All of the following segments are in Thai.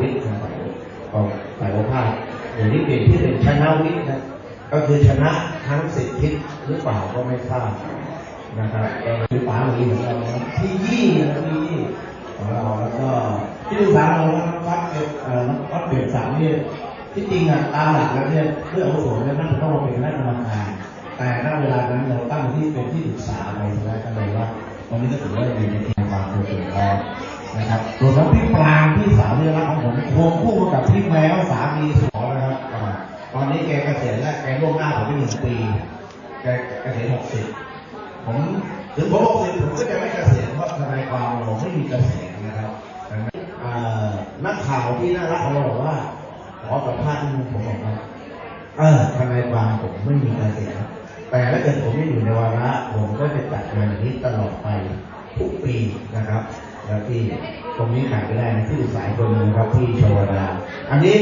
วิทย์ของฝ่ายของฝ่ายโอภาสเดี๋ยวนี้เปลี่ยนที่เป็นชนะวิทย์นะก็คือชนะทั้งสิบทิหรือเปล่าก็ไม่ทราบนะครับก็คือป๋าหมีของเราที่ยี่นะที่ยี่ของเราแล้วก็ที่ปรึกษาเรานะวัดเอกเอ่อวัดเบียดสามเนี่ยที่จริงอะตามหลักแล้วเนี่ยเพื่ออาวุโสเนี่ยนั่นต้องมาเป็นคณะกรรมการแต่ณเวลานั้นเราตั้งที่เป็นที่ปรึกษาไปใช่ไหมก็เลยว่าวันนี้ก็ถือว่าอยู่ในทีมความตัวเองแล้ว นะครับรวมทั้งพี่ปรางพี่สาวเรือรักของผมควงคู่กับพี่แมวสามีสอนะครับตอนนี้แกเกษียณแล้วแกล่วงหน้าผมไปหนึ่งปีแกเกษียณหกสิบผมถึงผมหกสิบผมก็จะไม่เกษียณเพราะทนายความเราไม่มีเกษียณนะครับนักข่าวที่น่ารักของเราบอกว่าขอสัมภาษณ์นิดนึงผมบอกว่าเออทนายความผมไม่มีเกษียณแต่ถ้าเกิดผมไม่อยู่ในวาระผมก็จะจัดงานนี้ตลอดไปทุกปีนะครับ แล้วที่ตรงนี้ขาดไม่ได้นะที่ปรึกษาอีกคนหนึงนะครับที่ชวดาอันนี้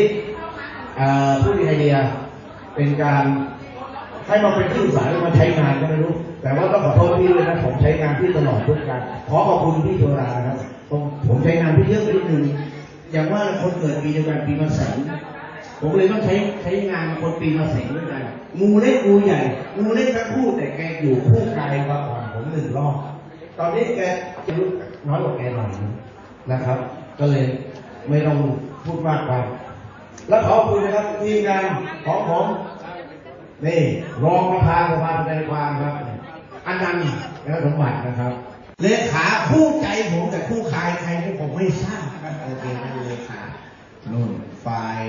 ผู้มีไอเดียเป็นการให้มาเป็นที่ปรึกษาแล้วมาใช้งานก็ไม่รู้ แต่ว่าต้องขอโทษพี่เลยนะผมใช้งานพี่ตลอดทุกการขอขอบคุณพี่โชรานะครับผมผมใช้งานพี่เยอะไปนิดนึงอย่างว่าคนเกิดปีเดียวกันปีมะแสงผมเลยต้องใช้ใช้งานคนปีมะแสงด้วยกันงูเล็กงูใหญ่งูเล็กทั้งคู่แต่แกอยู่คู่กายมาก่อนผมหนึ่งรอบตอนนี้แกอายุ น้อยกว่าแกหน่อยนึงนะครับ ก็เลยไม่ต้องพูดมากไป แล้วขอบคุณนะครับทีมงานของผมนี่รองประธานสภาทนความครับอันนั้นต์และสมบัตินะครับเลขาคู่ใจผมแต่คู่คายใครนี่ผมไม่ทราบครับโอเคนั่นเลขานู่นฝ่าย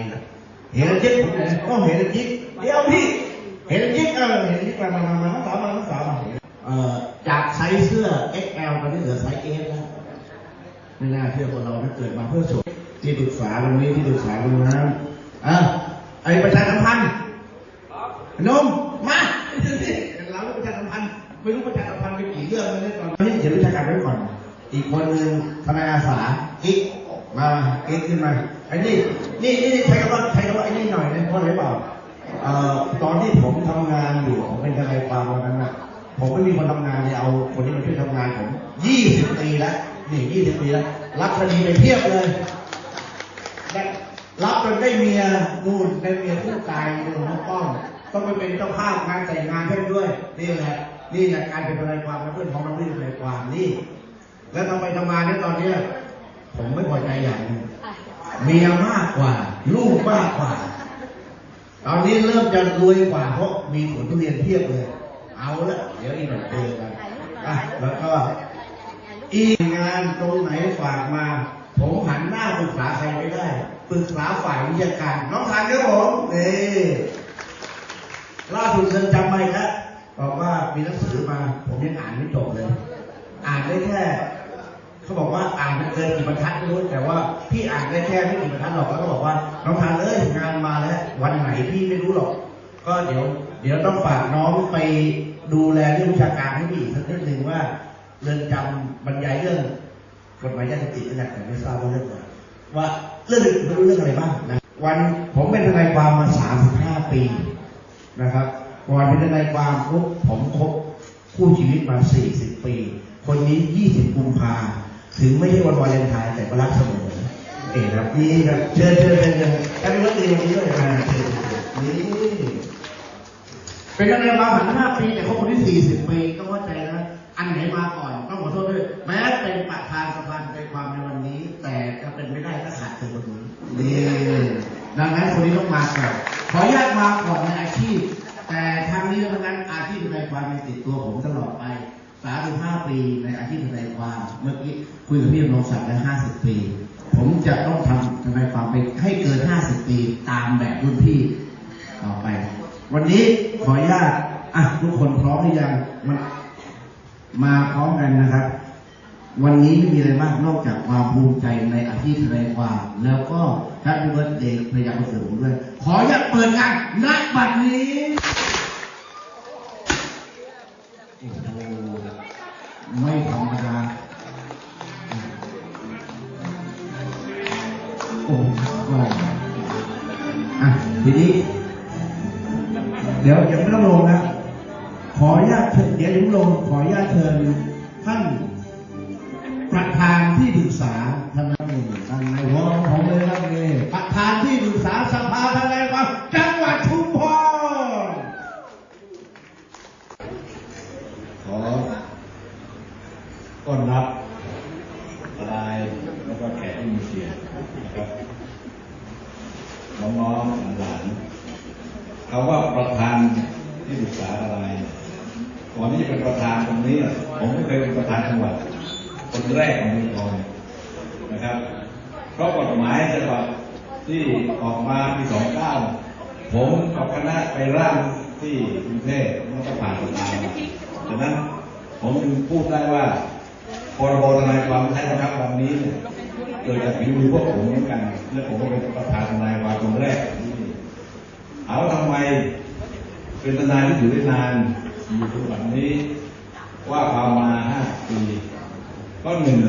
เห็นจิ๊กผมเลยก็เห็นจิ๊กเดี๋ยวพี่ เห็นจิ๊กเออเห็นจิ๊กมามามามาทั้งสามมาทั้งสามมา จากไซส์เสื้อ XL ตอนนี้เหลือไซส์ S แล้วไม่น่าเชื่อคนเราถ้าเกิดมาเพื่อสวยที่ปรึกษาตรงนี้ที่ปรึกษาตรงนั้นอะไอประชาสัมพันธ์นมมาเราต้องประชาสัมพันธ์ไม่รู้ประชาสัมพันธ์ไปกี่เรื่องแล้วเนี่ยตอนนี้เดี๋ยววิชาการไว้ก่อน อีกคนหนึ่งทนายอาสาอีกมาอีกขึ้นมาไอ้นี่นี่นี่ใช้คำว่าใช้คำว่าไอ้นี่หน่อยนะเพราะอะไรเปล่าเอ่อตอนที่ผมทำงานอยู่ผมเป็นทนายความวันนั้นนะ ผมไม่มีคนทำงานเลยเอาคนนี้มาช่วยทำงานผมยี่สิบปีแล้วนี่ยี่สิบปีแล้วรับคดีไปเทียบเลยรับจนได้เมียนู่นได้เมียคู่กายนู่นน้องป้องต้องไปเป็นเจ้าภาพงานแต่งงานเพื่อนด้วยนี่แหละนี่แหละการเป็นทนายความและเพื่อนของน้องนี่เป็นทนายความนี่ แล้วทำไปทำมาเนี่ยตอนเนี้ยผมไม่พอใจอย่างหนึงเมียมากกว่า ลูกมากกว่า ตอนนี้เริ่มจะรวยกว่าเพราะมีผลทุเรียนเทียบเลย เอาละเดี๋ยวอีกหน่อยเจอกันอะแล้วก็อีกงานตรงไหนฝากมา ผมหันหน้าปรึกษาใครไม่ได้ปรึกษาฝ่ายวิชาการ น้องทานครับผมนี่ล่าสุดเดินจำไปครับบอกว่ามีหนังสือมา ผมยังอ่านไม่จบเลย อ่านได้แค่เขาบอกว่าอ่านไม่เกินกี่บรรทัดไม่รู้แต่ว่าพี่อ่านได้แค่ไม่กี่บรรทัดหรอกแล้วก็บอกว่าน้องทานเลยงานมาแล้ว วันไหนพี่ไม่รู้หรอก ก็เดี๋ยว เดี๋ยวต้องฝากน้องไป ดูแลเรื่องวิชาการให้พี่อีกสักนิดหนึ่งว่าเรื่อนจำบรรยายเรื่องกฎหมายยาเสพติดนั่นแหละแต่ไม่ทราบว่าเรื่องอะไรว่าเรื่องอื่นไม่รู้เรื่องอะไรบ้างนะวันผมเป็นทนายความมา35ปีนะครับก่อนเป็นทนายความปุ๊บผมคบคู่ชีวิตมา40ปี คนนี้20กุมภาถึงไม่ใช่วันวาเลนไทน์แต่ก็รักเสมอเอ๋ครับนี่ครับเชิญเชิญเชิญเชิญแอปเบิร์ดเดย์วันนี้ด้วยนะเชิญเชิญนี่ เป็นทนายความหันห้าปีแต่คบคนที่40ปีต้องเข้าใจนะ อันไหนมาก่อนต้องขอโทษด้วย แม้เป็นประธานสภาทนายความในวันนี้ แต่จะเป็นไม่ได้ถ้าขาดเธอคนนี้นี่ดังนั้นคนนี้ต้องมาก่อนขออนุญาตมาก่อนในอาชีพ แต่ทางนี้ทั้งนั้นอาชีพทนความยังติดตัวผมตลอดไป35ปีในอาชีพทนายความเมื่อกี้คุยกับพี่ดำรงศักดิ์ได้50ปี ผมจะต้องทำทนายความไปให้เกิน50ปีตามแบบรุ่นพี่ต่อไป วันนี้ขออนุญาตอะทุกคนพร้อมหรือยังมันมาพร้อมกันนะครับ วันนี้ไม่มีอะไรมากนอกจากความภูมิใจในอาชีพทนายความแล้วก็แฮปปี้เบิร์ดเดย์ภรรยาคนสวยผมด้วย ขออยากเปิดงานณบัดนี้โอ้โหไม่ธรรมดาโอ้ก็อะทีนี้ เดี๋ยวยังไม่ต้องลงนะ ขออนุญาตเชิญเดี๋ยวยังไม่ลง ขออนุญาตเชิญท่านประธานที่ปรึกษาท่านนั้นนี่ท่านนายวของผมเลยครับนี่ประธานที่ปรึกษาสภาทนายความจังหวัดชุมพร ขอต้อนรับทนายแล้วก็แขกที่มีเกียรตินะครับน้องๆหลานๆคำว่าประธานที่ปรึกษาอะไรก่อนที่จะเป็นประธานตรงนี้ ผมไม่เคยเป็นประธานจังหวัด คนแรกของเมืองทองนะครับ เพราะกฎหมายฉบับที่ออกมาปี 29 ผมกับคณะไปร่างที่กรุงเทพแล้วก็ผ่านสภามาฉะนั้นผมจึงพูดได้ว่าพรบทนายความใช้บังคับวันนี้เนี่ยเกิดจากฝีมือพวกผมเหมือนกัน และผมก็เป็นประธานทนายความคนแรกของที่นี่เอาทำไมเป็นทนายที่ อยู่ได้นานอยู่ทุกวันนี้ว่าความมาห้าปี ก็หนึ่ง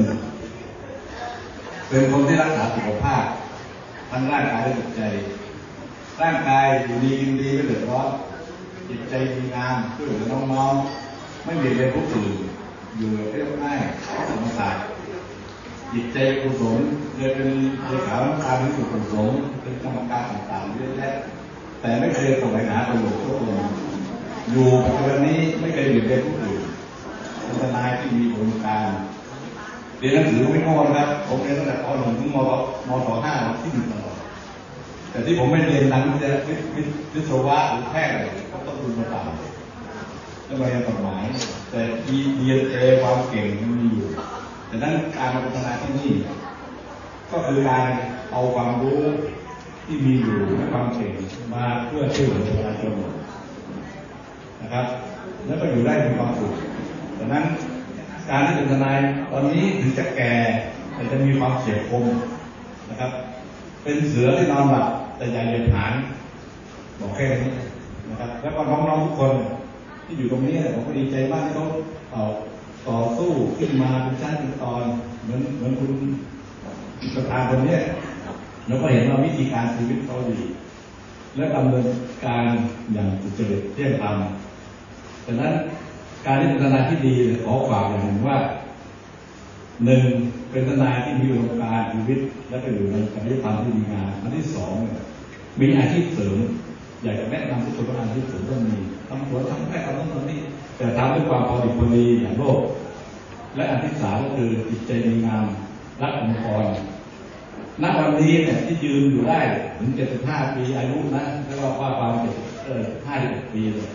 เป็นคนที่รักษาสุขภาพทั้งร่างกายและจิตใจ ร่างกายอยู่ดีกินดีไม่เดือดร้อนจิตใจดีงามช่วยเหลือน้องๆ ไม่เบียดเบียนผู้อื่นอยู่แบบเรียบง่ายธรรมศาสตร์จิตใจกุศลเคยเป็นเลขาธิการที่สุดกุศลเป็นกรรมการต่างๆเยอะแยะแต่ไม่เคยส่งไปหาตำรวจทุกคนอ อยู่ปัจจุบันนี้ไม่เคยเบียดเบียนผู้อื่นเป็นทนายที่มีองค์การเรียนหนังสือไม่ง่นะครับ ผมเรียนตั้งแต่ป .1 ถึงมม 5 ที่หนึ่งตลอดแต่ที่ผมไม่เรียนนักวิทยาวิทย์วิทย์วิศวะหรือแพทย์อะไรเขาต้องดูมาต่างแล้วมาเรียนกฎหมาย แต่ DNA ความเก่งมันมีอยู่ดังนั้นการมาพัฒนาที่นี่ ก็คือการเอาความรู้ที่มีอยู่และความเก่งมาเพื่อช่วยเหลือประชาชน นะครับ แล้วก็อยู่ได้มีความสุขดังนั้นการที่เป็นทนายตอนนี้ถึงจะแก่แต่จะมีความเฉียบคมนะครับ เป็นเสือที่นอนหลับแต่อย่าเหยียดหางบอกแค่นี้นะครับ แล้วก็น้องๆทุกคนที่อยู่ตรงนี้ผมก็ดีใจมากที่เขาต่อสู้ขึ้นมาเป็นชั้นเป็นตอนเหมือนเหมือนคุณประธานคนนี้แล้วก็เห็นว่าวิธีการชีวิตเขาดี และดำเนินการอย่างสุจริตเที่ยงธรรม ดังนั้นการที่เป็นทนายที่ดีขอฝากอย่างหนึ่งว่าหนึ่งเป็นทนายที่มีอุดมการณ์ชีวิต และก็อยู่ในจริยธรรมที่ดีงามอันที่สองมีอาชีพเสริม อยากจะแนะนำทุกคนว่าอาชีพเสริมต้องมีทำสวนทำแม่ทำนั่นทำนี่แต่ทำด้วยความพอดีพอดีอย่างโลก และอันที่สามก็คือจิตใจดีงามรักองค์กรณวันนี้เนี่ยที่ยืนอยู่ได้ถึง 75 ปีอายุนะแล้วก็ว่าความเจ็บเออ51ปีเลย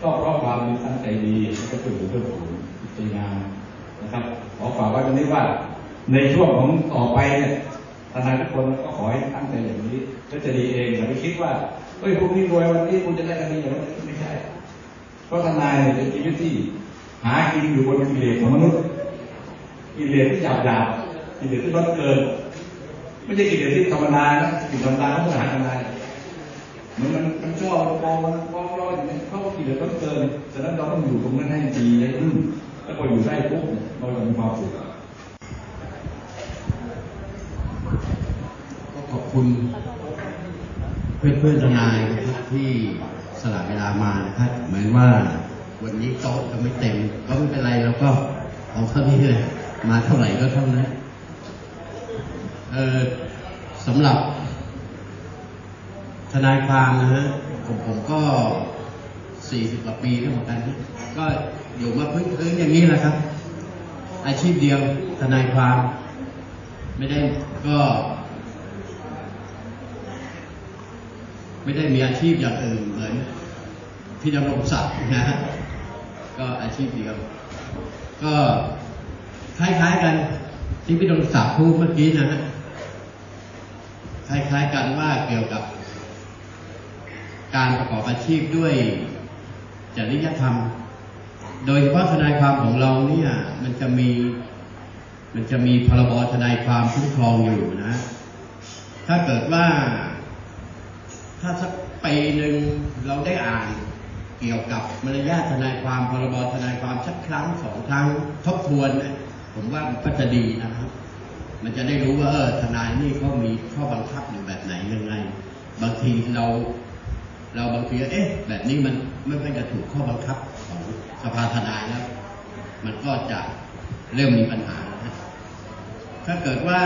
ก็เพราะความมีตั้งใจดีแล้วก็ช่วยเหลือเพื่อนฝูงจิตใจงามนะครับ ขอฝากไว้ตรงนี้ว่า ในช่วงของต่อไปเนี่ยทนายทุกคนก็ขอให้ตั้งใจอย่างนี้ก็จะดีเองอย่าไปคิดว่าเฮ้ยพวกนี้รวยวันนี้คุณจะได้กันดีอย่างนั้ไม่ใช่เพราะทนายเนี่ยเป็นชีวิตที่ หากินอยู่บนกิเลสของมนุษย์กิเลสที่หยาบหยาบๆกิเลสที่ลดเกิน ไม่ใช่กิเลสที่ธรรมดานะกิเลสธรรมดาเขาไม่หาทนายมันมันมันชอบมันมองมัน กิเลสลดเกินฉะนั้นเราต้องอยู่ตรงนั้นให้ดีให้รุ่นแล้วพออยู่ได้ปุ๊บเราจะมีความสุขก็ขอบคุณเพื่อนเพื่อนๆทนายนะครับที่สละเวลามานะครับเหมือนว่าวันนี้โต๊ะจะไม่เต็ม ก็ไม่เป็นไรเราก็เอาเท่านี้เลยมาเท่าไหร่ก็เท่านั้นเออสำหรับทนายความนะฮะผมผมก็ สี่สิบกว่าปีแล้วเหมือนกัน ก็อยู่มาพื้นพื้นๆอย่างนี้แหละครับ อาชีพเดียวทนายความ ไม่ได้ก็ ไม่ได้มีอาชีพอย่างอื่นเหมือนพี่ดำรงศักดิ์นะฮะก็อาชีพเดียว ก็คล้ายๆกันที่พี่ดำรงศักดิ์พูดเมื่อกี้นะฮะคล้ายๆกันว่าเกี่ยวกับการประกอบอาชีพด้วย จริยธรรม โดยเฉพาะทนายความของเราเนี่ยมันจะมีมันจะมีพรบทนายความคุ้มครองอยู่นะ ถ้าเกิดว่า ถ้าสักปีหนึ่งเราได้อ่านเกี่ยวกับมารยาททนายความพรบทนายความสักครั้งสองครั้งทบทวนเนี่ยผมว่ามันก็จะดีนะครับ มันจะได้รู้ว่าเออทนายนี่เขามีข้อบังคับอยู่แบบไหนยังไง บางทีเรา เราบางทีเอ๊ะ แบบนี้มันไม่ค่อยจะถูกข้อบังคับของสภาทนายแล้ว มันก็จะเริ่มมีปัญหานะถ้าเกิดว่า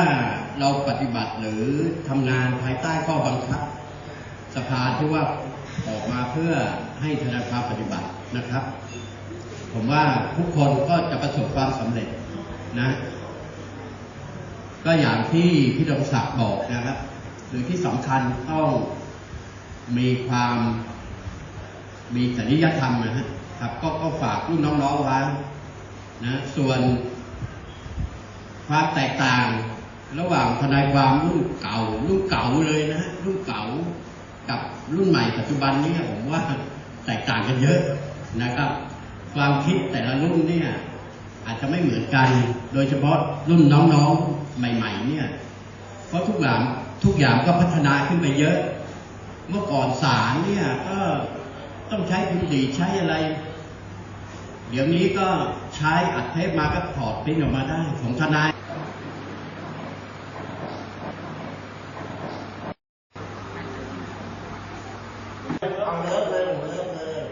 เราปฏิบัติหรือทำงานภายใต้ข้อบังคับ สภาที่ว่าออกมาเพื่อให้ธนาคารปฏิบัตินะครับ ผมว่าทุกคนก็จะประสบความสำเร็จนะ ก็อย่างที่พี่ดมศักดิ์บอกนะครับ หรือที่สำคัญต้อง มีความมีจริยธรรมนะฮะครับก็ก็ฝากรุ่นน้องๆไว้นะส่วนความแตกต่างระหว่างทนายความรุ่นเก่ารุ่นเก่าเลยนะฮะรุ่นเก่ากับรุ่นใหม่ปัจจุบันนี้ผมว่าแตกต่างกันเยอะนะครับ ความคิดแต่ละรุ่นเนี่ยอาจจะไม่เหมือนกัน โดยเฉพาะรุ่นน้องๆใหม่ ๆ เนี่ย เพราะทุกอย่างทุกอย่างก็พัฒนาขึ้นไปเยอะ เมื่อก่อนศาลเนี่ยก็ต้องใช้พิมพ์ดีใช้อะไร เดี๋ยวนี้ก็ใช้อัดเทปมาก็ถอดปริ้นออกมาได้ของทนาย เอาเลิฟเลยผมเลิฟเลย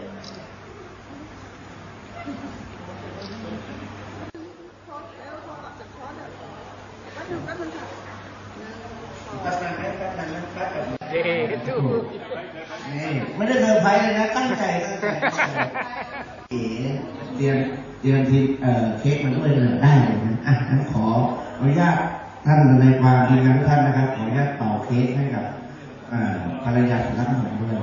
เฮ้ดู นี่ไม่ได้เซอร์ไพรส์เลยนะ ตั้งใจตั้งใจเอ๋เตรียมเตรียมทีเอ่อเค้กมันด้วยเลยได้เลยนะอะงั้นขออนุญาตท่านในความดีงานท่านนะครับขออนุญาตเป่าเค้กให้กับอ่าภรรยาของท่านผมด้วย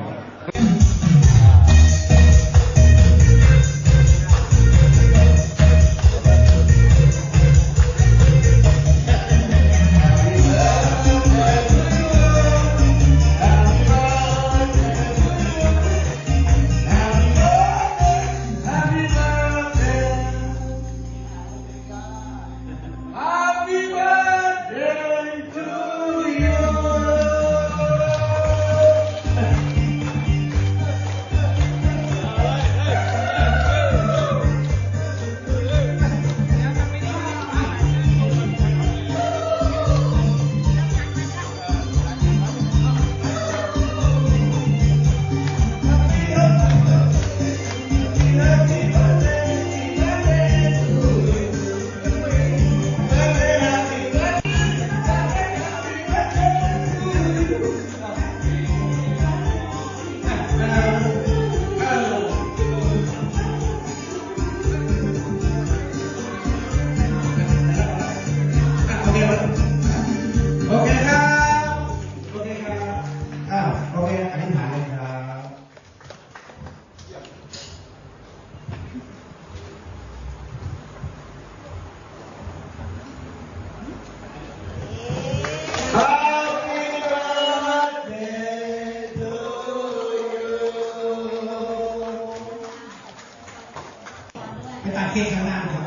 รับ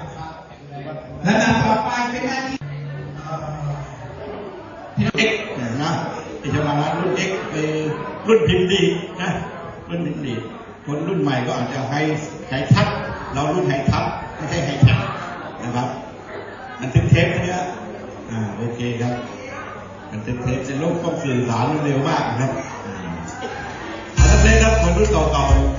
และนำต่อไปเป็นหน้าที่พี่เอ็กนี่ยนะที่จะมารุ่นเอ็กซ์คือรุ่นพิมพ์ดีนะรุ่นพิมพ์ดีคนรุ่นใหม่ก็อาจจะไฮไฮทัชเรารุ่นไฮทัชไม่ใช่ไฮทัชนะครับมันทึกเทปเนี้ยอ่าโอเคครับมันทึกเทปเป็นโลกต้องสื่อสารเร็วมากนะครับอ่ารุ่นเก่าๆ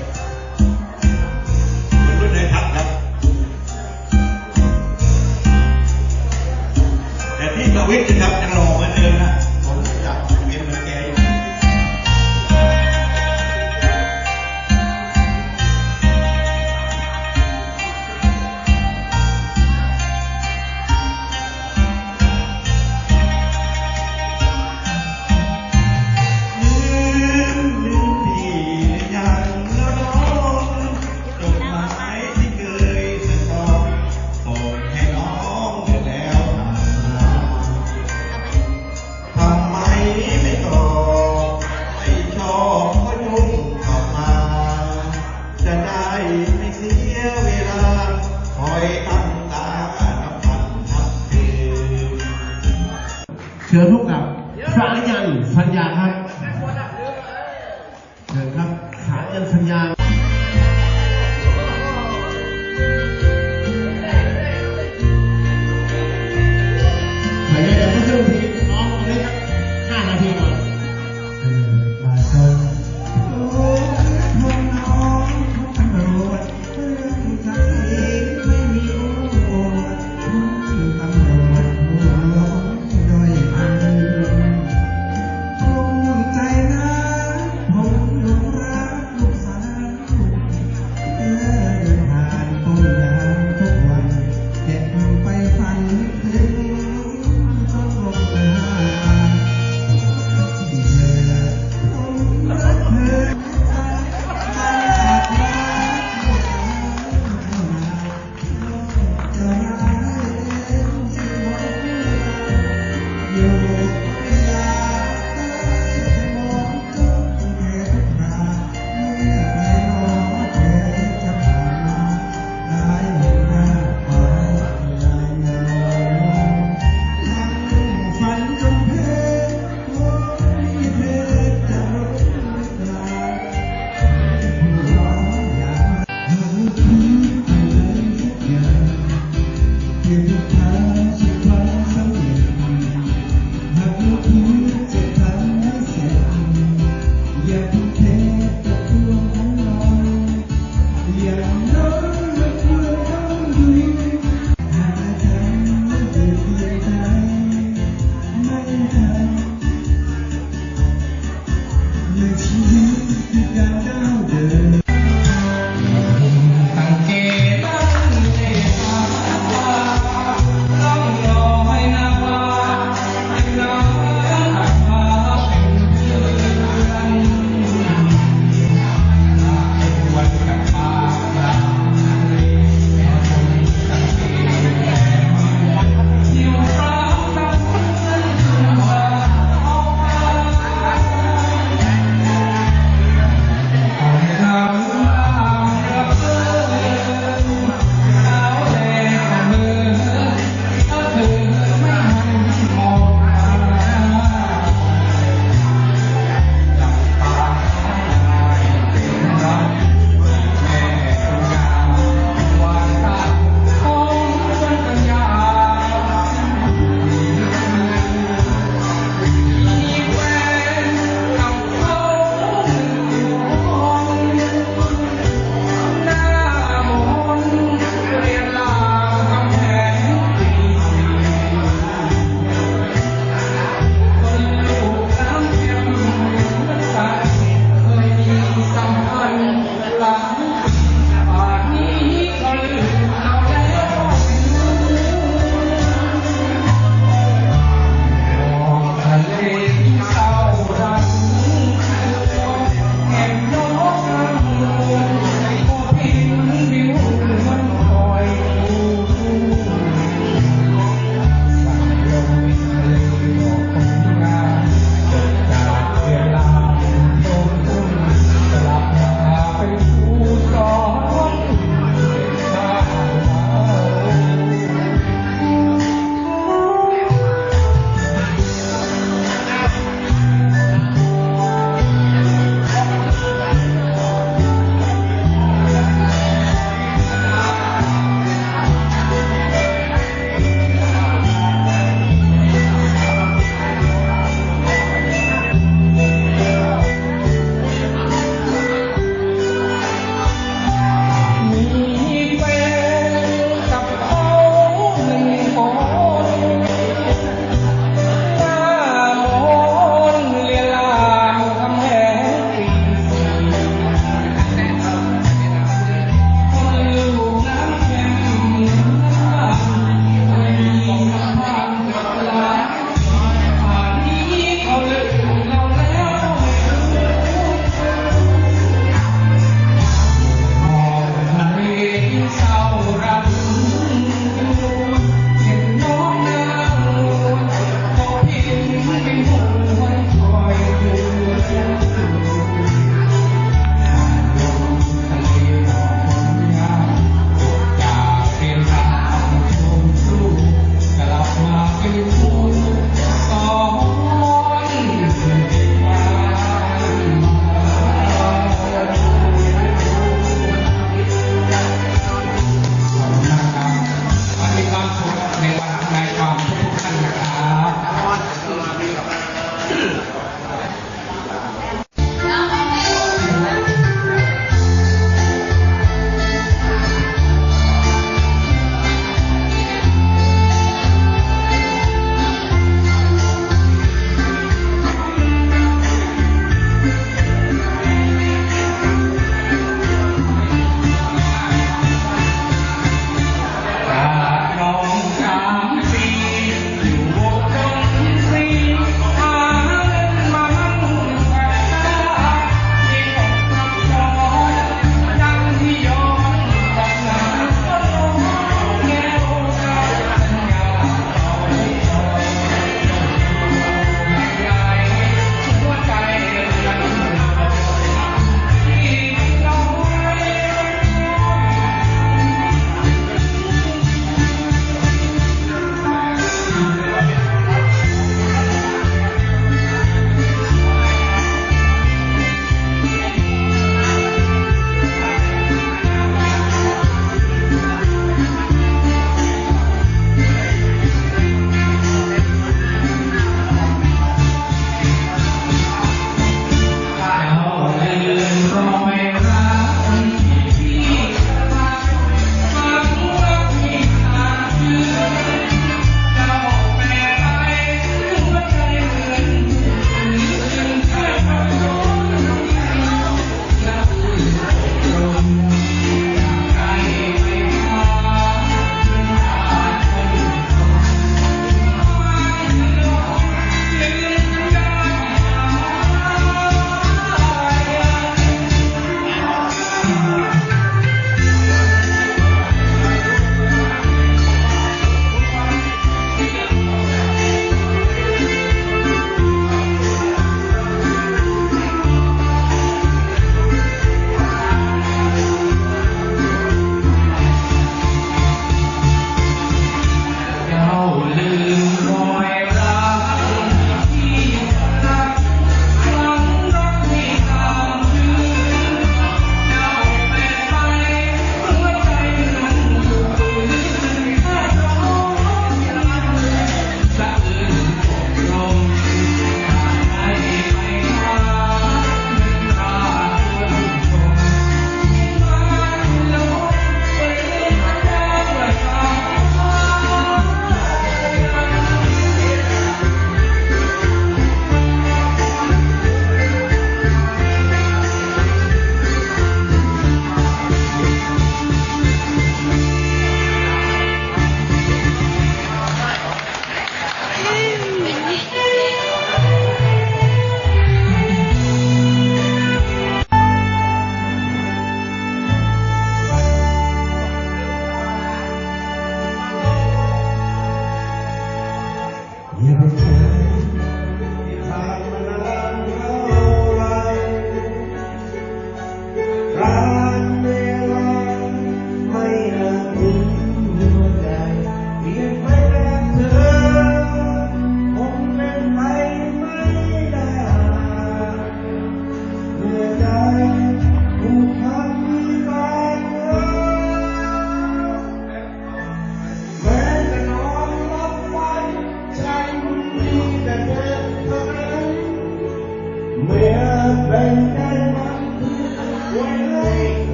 give